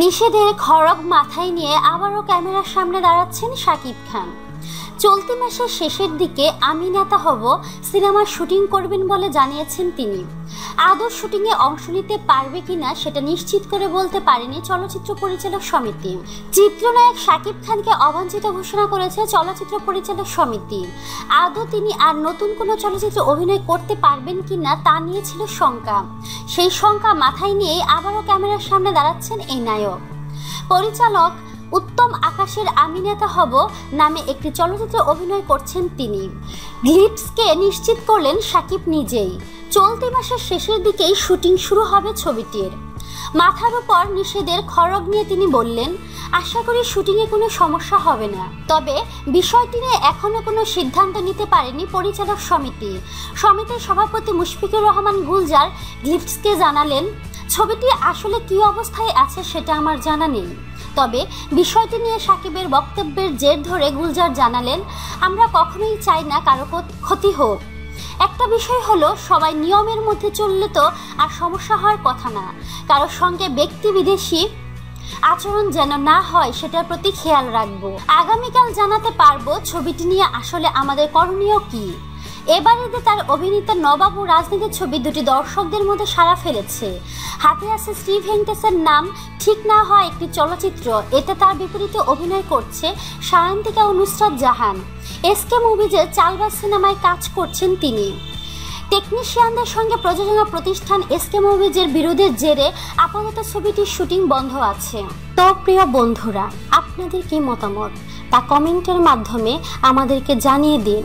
নিষেধের খড়গ মাথায় নিয়ে আবারও ক্যামেরার সামনে দাঁড়াচ্ছেন শাকিব খান। চলতি মাসের শেষের দিকে আমি নেতা হব সিনেমার শুটিং করবেন বলে জানিয়েছেন তিনি। আদৌ শুটিংয়ে অংশ নিতে পারবে কিনা সেটা নিশ্চিত করে বলতে পারেনি চলচ্চিত্র পরিচালক সমিতি। চিত্রনায়ক শাকিব খানকে অবাঞ্ছিত ঘোষণা করেছে চলচ্চিত্র পরিচালক সমিতি। আদৌ তিনি আর নতুন কোনো চলচ্চিত্রে অভিনয় করতে পারবেন কিনা তা নিয়ে ছিল শঙ্কা। সেই শঙ্কা মাথায় নিয়েই আবারও ক্যামেরার সামনে দাঁড়াচ্ছেন এই নায়ক। পরিচালক আকাশের আমি নেতা হব নামে একটি চলচ্চিত্রে অভিনয় করছেন তিনি। গ্লিপসকে নিশ্চিত করলেন সাকিব নিজেই। চলতি মাসের শেষের দিকেই শুটিং শুরু হবে ছবিটির। মাথার উপর নিষেধের খড়গ নিয়ে তিনি বললেন, আশা করি শুটিংয়ে কোনো সমস্যা হবে না। তবে বিষয়টি নিয়ে এখনও কোনো সিদ্ধান্ত নিতে পারেনি পরিচালক সমিতি। সমিতির সভাপতি মুশফিকুর রহমান গুলজার গ্লিপসকে জানালেন, ছবিটি আসলে কী অবস্থায় আছে সেটা আমার জানা নেই। তবে বিষয়টি নিয়ে সাকিবের বক্তব্যের জের ধরে গুলজার জানালেন, আমরা কখনোই চাই না কারও ক্ষতি হোক। একটা বিষয় হলো, সবাই নিয়মের মধ্যে চললে তো আর সমস্যা হওয়ার কথা না। কারোর সঙ্গে ব্যক্তি বিদেশি আচরণ যেন না হয়, সেটার প্রতি খেয়াল রাখব। আগামীকাল জানাতে পারব, ছবিটি নিয়ে আসলে আমাদের করণীয় কী? এবার তার অভিনীত নবাব ও রাজনীতির ছবি দুটি দর্শকদের মধ্যে সাড়া ফেলেছে। হাতে আছে শ্রী ভেঙ্কটেশের নাম, ঠিক না হয় একটি চলচ্চিত্র। এতে তার বিপরীতে অভিনয় করছে সায়ন্তিকা ও জাহান। এসকে মুভিজে চালবাজ সিনেমায় কাজ করছেন তিনি। টেকনিশিয়ানদের সঙ্গে প্রযোজনা প্রতিষ্ঠান এসকে মুভিজের বিরোধের জেরে আপাতত ছবিটির শুটিং বন্ধ আছে। তো প্রিয় বন্ধুরা, আপনাদের কি মতামত? তা কমেন্টের মাধ্যমে আমাদেরকে জানিয়ে দিন।